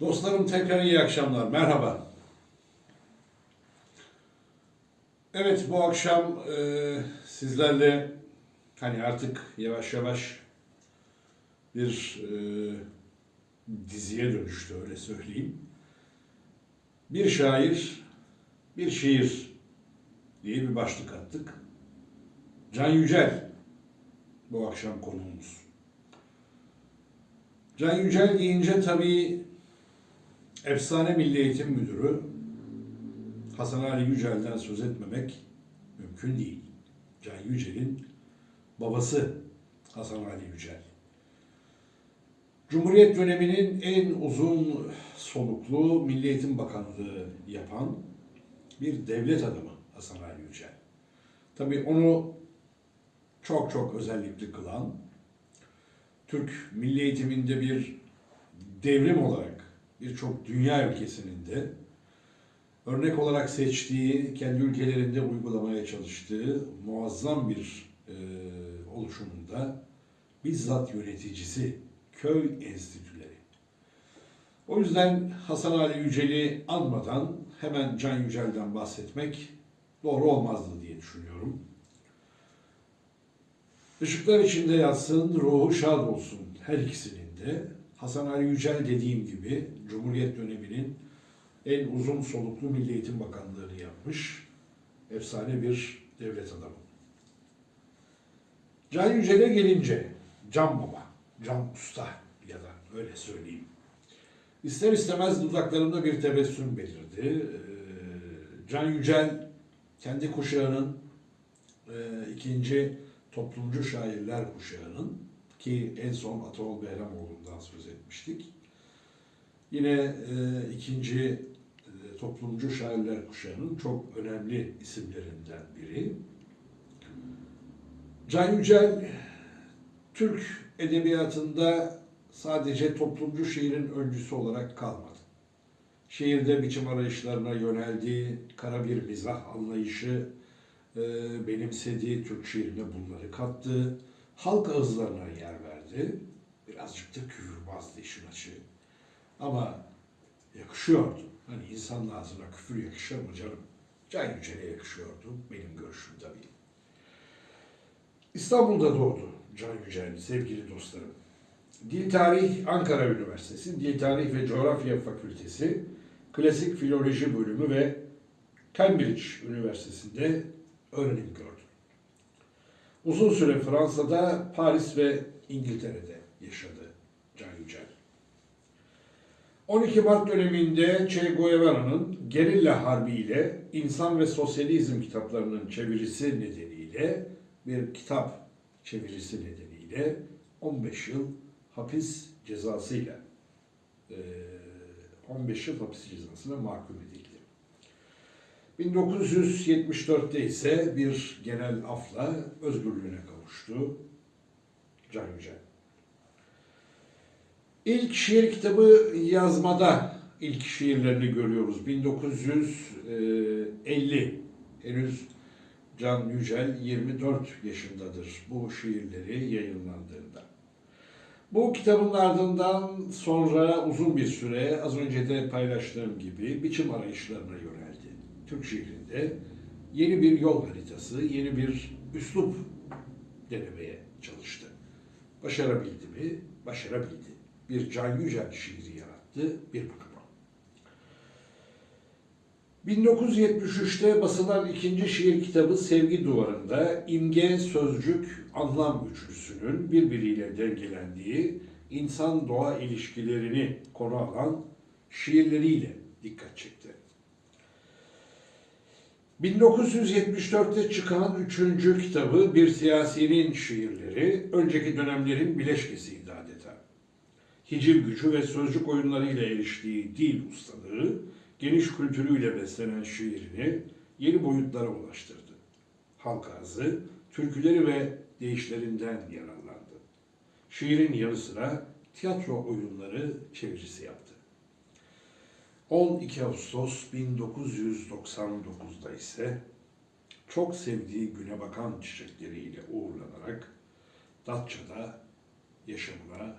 Dostlarım tekrar iyi akşamlar. Merhaba. Evet bu akşam e, sizlerle hani artık yavaş yavaş bir e, diziye dönüştü öyle söyleyeyim. Bir şair, bir şiir diye bir başlık attık. Can Yücel bu akşam konuğumuz. Can Yücel deyince tabii efsane Milli Eğitim Müdürü Hasan Ali Yücel'den söz etmemek mümkün değil. Can Yücel'in babası Hasan Ali Yücel. Cumhuriyet döneminin en uzun soluklu Milli Eğitim Bakanlığı yapan bir devlet adamı Hasan Ali Yücel. Tabii onu çok çok özellikli kılan, Türk milli eğitiminde bir devrim olarak birçok dünya ülkesinin de örnek olarak seçtiği, kendi ülkelerinde uygulamaya çalıştığı muazzam bir e, oluşumunda bizzat yöneticisi köy enstitüleri. O yüzden Hasan Ali Yücel'i anmadan hemen Can Yücel'den bahsetmek doğru olmazdı diye düşünüyorum. Işıklar içinde yatsın, ruhu şad olsun her ikisinin de. Hasan Ali Yücel dediğim gibi Cumhuriyet döneminin en uzun soluklu Milli Eğitim Bakanlığı'nı yapmış efsane bir devlet adamı. Can Yücel'e gelince Can Baba, Can Usta ya da öyle söyleyeyim. İster istemez dudaklarımda bir tebessüm belirdi. Ee, Can Yücel kendi kuşağının e, ikinci toplumcu şairler kuşağının ki en son Ataol Behramoğlu'ndan söz etmiştik. Yine e, ikinci e, toplumcu şairler kuşağının çok önemli isimlerinden biri. Can Yücel, Türk edebiyatında sadece toplumcu şiirin öncüsü olarak kalmadı. Şiirde biçim arayışlarına yöneldi, kara bir mizah anlayışı e, benimsedi, Türk şiirine bunları kattı. Halk ağızlarına yer verdi. Birazcık da küfürbazdı işin açığı. Ama yakışıyordu. Hani insanın ağzına küfür yakışır mı canım? Can Yücel'e yakışıyordu. Benim görüşüm tabii. İstanbul'da doğdu Can Yücel, sevgili dostlarım. Dil Tarih Ankara Üniversitesi, Dil Tarih ve Coğrafya Fakültesi, Klasik Filoloji Bölümü ve Cambridge Üniversitesi'nde öğrenim gördü. Uzun süre Fransa'da, Paris ve İngiltere'de yaşadı Can Yücel. 12 Mart döneminde Che Guevara'nın Gerilla Harbi ile İnsan ve Sosyalizm kitaplarının çevirisi nedeniyle bir kitap çevirisi nedeniyle 15 yıl hapis cezasıyla eee, 15 yıl hapis cezasına mahkum edildi. 1974'te ise bir genel afla özgürlüğüne kavuştu Can Yücel. İlk şiir kitabı yazmada ilk şiirlerini görüyoruz. 1950 henüz Can Yücel 24 yaşındadır bu şiirleri yayınlandığında. Bu kitabın ardından sonra uzun bir süre az önce de paylaştığım gibi biçim arayışlarına yöneldi. Türk şiirinde yeni bir yol haritası, yeni bir üslup denemeye çalıştı. Başarabildi mi? Başarabildi. Bir Can Yücel şiiri yarattı bir bakıma. 1973'te basılan ikinci şiir kitabı Sevgi Duvarı'nda imge, sözcük, anlam üçlüsünün birbiriyle dengelendiği insan-doğa ilişkilerini konu alan şiirleriyle dikkat çekti. 1974'te çıkan üçüncü kitabı Bir Siyasinin Şiirleri, önceki dönemlerin bileşkesiydi adeta. Hiciv gücü ve sözcük oyunlarıyla eriştiği dil ustalığı, geniş kültürüyle beslenen şiirini yeni boyutlara ulaştırdı. Halk ağzı, türküleri ve deyişlerinden yararlandı. Şiirin yanı sıra tiyatro oyunları çevirisi yaptı. 12 Ağustos 1999'da ise çok sevdiği güne bakan çiçekleriyle uğurlanarak Datça'da yaşamına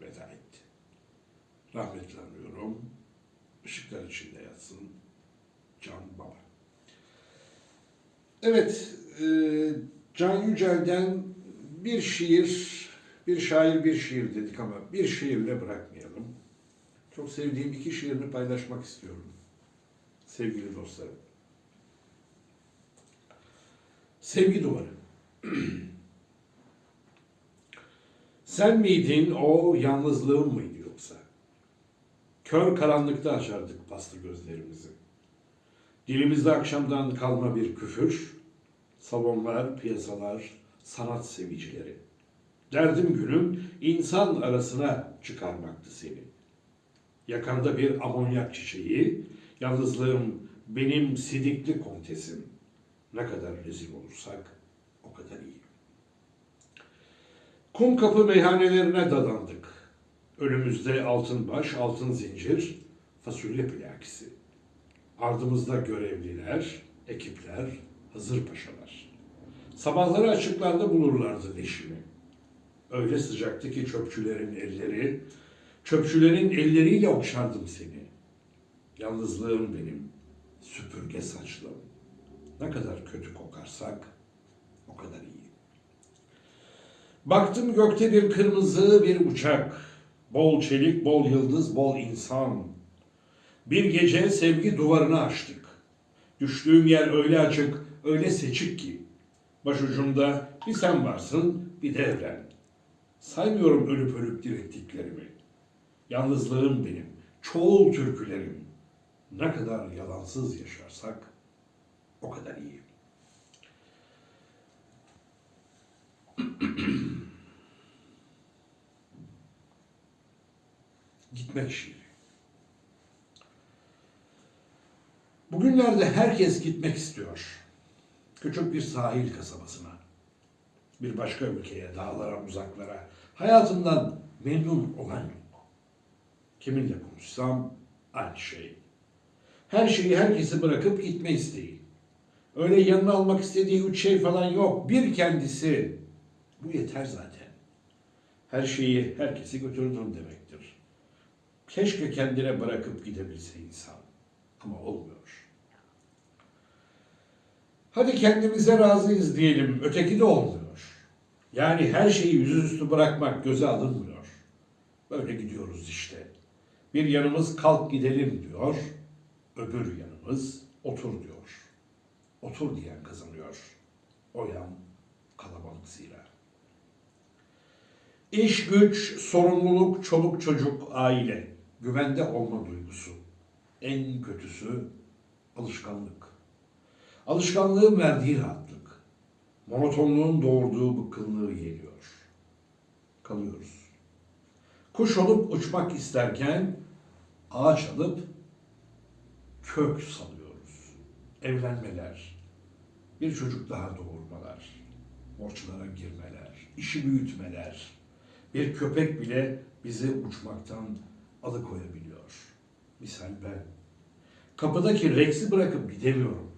veda etti. rahmetle anıyorum. Işıklar içinde yatsın Can Baba. Evet, e, Can Yücel'den bir şiir, bir şair bir şiir dedik ama bir şiirle bırakmayalım. Çok sevdiğim iki şiirini paylaşmak istiyorum sevgili dostlarım. Sevgi duvarı. Sen miydin o yalnızlığım mıydı yoksa? Kör karanlıkta açardık bastı gözlerimizi. Dilimizde akşamdan kalma bir küfür, salonlar, piyasalar, sanat sevicileri. Derdim günüm insan arasına çıkarmaktı seni. Yakanda bir amonyak çiçeği, yalnızlığım benim sidikli kontesim. Ne kadar rezil olursak o kadar iyi. Kum kapı meyhanelerine dadandık. Önümüzde altın baş, altın zincir, fasulye plakisi. Ardımızda görevliler, ekipler, hazır paşalar. Sabahları açıklarda bulurlardı leşimi. Öyle sıcaktı ki çöpçülerin elleri, çöpçülerin elleriyle okşardım seni. Yalnızlığım benim, süpürge saçlım. Ne kadar kötü kokarsak o kadar iyi. Baktım gökte bir kırmızı bir uçak. Bol çelik, bol yıldız, bol insan. Bir gece sevgi duvarını açtık. Düştüğüm yer öyle açık, öyle seçik ki. Başucumda bir sen varsın, bir de evren. Saymıyorum ölüp ölüp direttiklerimi. Yalnızlığım benim, çoğul türkülerim. Ne kadar yalansız yaşarsak o kadar iyi. Gitmek şiiri. Bugünlerde herkes gitmek istiyor. Küçük bir sahil kasabasına, bir başka ülkeye, dağlara, uzaklara, hayatından memnun olan. Kiminle konuşsam aynı şey. Her şeyi herkesi bırakıp gitme isteği. Öyle yanına almak istediği üç şey falan yok. Bir kendisi. Bu yeter zaten. Her şeyi herkesi götürdün demektir. Keşke kendine bırakıp gidebilse insan. Ama olmuyor. Hadi kendimize razıyız diyelim. Öteki de olmuyor. Yani her şeyi yüzüstü bırakmak göze alınmıyor. Böyle gidiyoruz işte. Bir yanımız kalk gidelim diyor. Öbür yanımız otur diyor. Otur diyen kazanıyor. O yan kalabalık zira. İş güç, sorumluluk, çoluk çocuk, aile, güvende olma duygusu. En kötüsü alışkanlık. Alışkanlığın verdiği rahatlık. Monotonluğun doğurduğu bıkkınlığı yeniyor. Kalıyoruz. Kuş olup uçmak isterken ağaç alıp kök salıyoruz. Evlenmeler, bir çocuk daha doğurmalar, borçlara girmeler, işi büyütmeler. Bir köpek bile bizi uçmaktan alıkoyabiliyor. Misal ben. Kapıdaki Rex'i bırakıp gidemiyorum.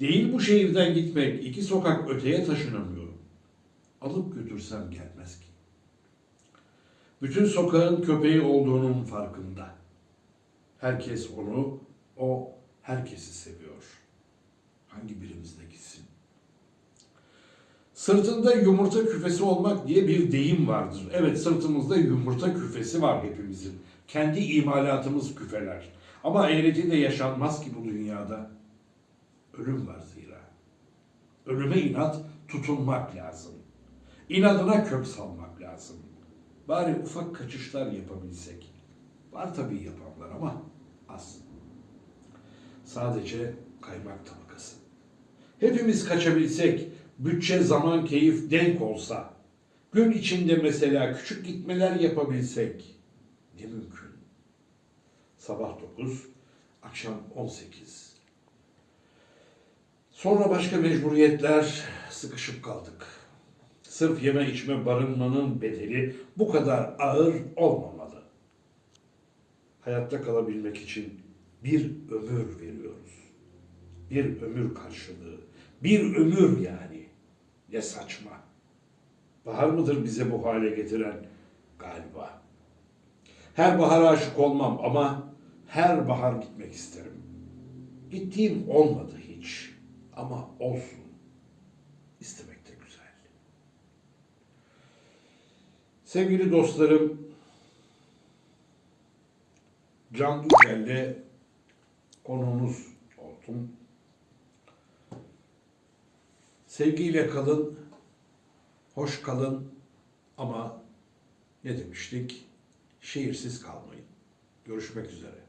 Değil bu şehirden gitmek, iki sokak öteye taşınamıyorum. Alıp götürsem gelmez ki. Bütün sokağın köpeği olduğunun farkında. Herkes onu, o herkesi seviyor. Hangi birimizde gitsin? Sırtında yumurta küfesi olmak diye bir deyim vardır. Evet sırtımızda yumurta küfesi var hepimizin. Kendi imalatımız küfeler. Ama eğreti de yaşanmaz ki bu dünyada. Ölüm var zira. Ölüme inat tutunmak lazım. İnadına kök salmak lazım. Bari ufak kaçışlar yapabilsek. Var tabii yapanlar ama az. Sadece kaymak tabakası. Hepimiz kaçabilsek, bütçe, zaman, keyif denk olsa, gün içinde mesela küçük gitmeler yapabilsek ne mümkün. Sabah 9, akşam 18. Sonra başka mecburiyetler sıkışıp kaldık. Sırf yeme içme barınmanın bedeli bu kadar ağır olmamalı. Hayatta kalabilmek için bir ömür veriyoruz. Bir ömür karşılığı. Bir ömür yani. Ne saçma. Bahar mıdır bize bu hale getiren? Galiba. Her bahara aşık olmam ama her bahar gitmek isterim. Gittiğim olmadı hiç ama olsun. İstemek de güzel. Sevgili dostlarım, Can Düzel'le konuğumuz oldum. Sevgiyle kalın, hoş kalın ama ne demiştik? Şehirsiz kalmayın. Görüşmek üzere.